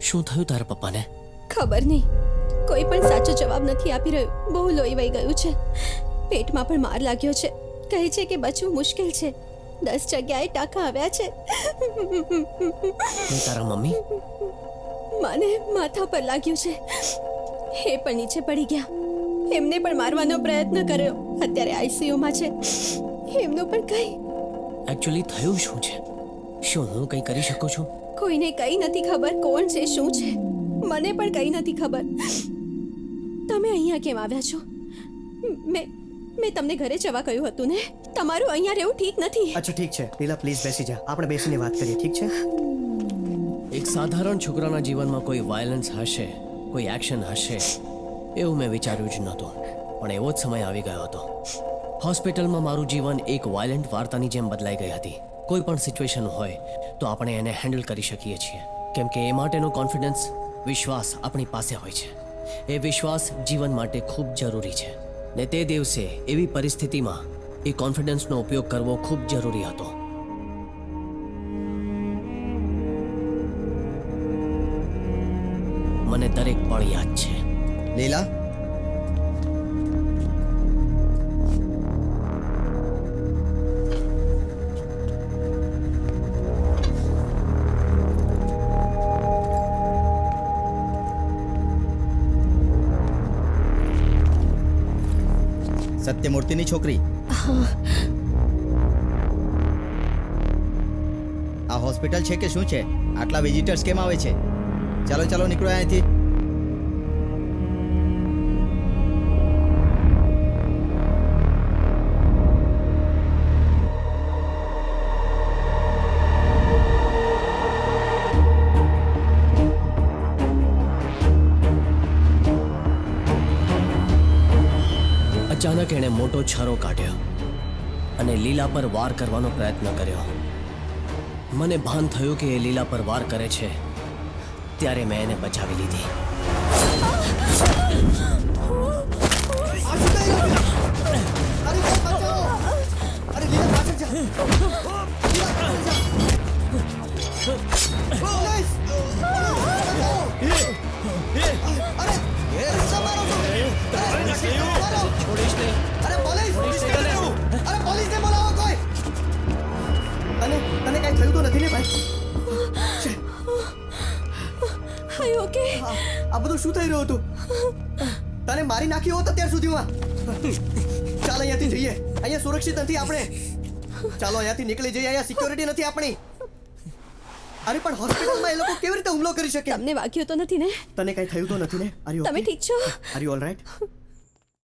શું થયું તારા પપ્પાને? ખબર નહીં. કોઈ પણ સાચો જવાબ નથી આપી રહ્યો. બહુ લોહી વહી ગયું છે. પેટમાં પણ માર લાગ્યો છે. કહે છે કે બચવું મુશ્કેલ છે. દસ જગ્યાએ ટાંકા આવ્યા છે. તારા મમ્મી? મને માથા પર લાગ્યું છે. એ પણ નીચે પડી ગયા. એમને પણ મારવાનો પ્રયત્ન કર્યો. અત્યારે આઈસીયુમાં છે. એમનું પણ કંઈ. એકચ્યુઅલી થયું શું છે? શું હું કંઈ કરી શકું છું? કોઈને કંઈ નથી ખબર કોણ છે શું છે. મને પણ કંઈ નથી ખબર. તમે અહીંયા કેમ આવ્યા છો? મેં મેં તમને ઘરે જવા કહ્યું હતું ને? તમારું અહીંયા રહેવું ઠીક નથી. અચ્છા ઠીક છે. લીલા પ્લીઝ બેસી જા. આપણે બેસીને વાત કરીએ ઠીક છે? એક સાધારણ છોકરાના જીવનમાં કોઈ વાયલન્સ હશે કોઈ એક્શન હશે એવું મેં વિચાર્યું જ નહોતું. પણ એવો જ સમય આવી ગયો હતો. હોસ્પિટલમાં મારું જીવન એક વાયલન્ટ વાર્તાની જેમ બદલાઈ ગઈ હતી. કોઈ પણ સિચ્યુએશન હોય, તો આપણે એને હેન્ડલ કરી શકીએ છીએ. કેમ કે એ માટેનો કોન્ફિડન્સ વિશ્વાસ આપણી પાસે હોય છે. એ વિશ્વાસ જીવન માટે ખૂબ જરૂરી છે. ને તે દિવસે એવી પરિસ્થિતિમાં એ કોન્ફિડન્સનો ઉપયોગ કરવો ખૂબ જરૂરી હતો. મને દરેક પળ યાદ છે. લીલા? સત્યમૂર્તિની છોકરી. આ હોસ્પિટલ છે કે શું છે? આટલા વિઝિટર્સ કેમ આવે છે? ચાલો ચાલો નીકળો અહીંથી. અચાનક એણે મોટો છરો કાઢ્યો અને લીલા પર વાર કરવાનો પ્રયત્ન કર્યો. મને ભાન થયું કે એ લીલા પર વાર કરે છે. ત્યારે મેં એને બચાવી લીધી. ભાઈ ઓકે. આ બધું શું થઈ રહ્યું હતું? તને મારી નાખ્યો હોત અત્યાર સુધીમાં. ચાલ અહીંયાથી જઈએ. અહીંયા સુરક્ષિત નથી આપણે. ચાલો અહીંયાથી નીકળી જઈએ. અહીંયા સિક્યોરિટી નથી આપણી. અરે પણ હોસ્પિટલમાં એ લોકો કેવી રીતે હુમલો કરી શકે? તમને વાગ્યો તો નથી ને? તને કઈ થયું તો નથી ને? આર યુ તમે ઠીક છો? Are you all right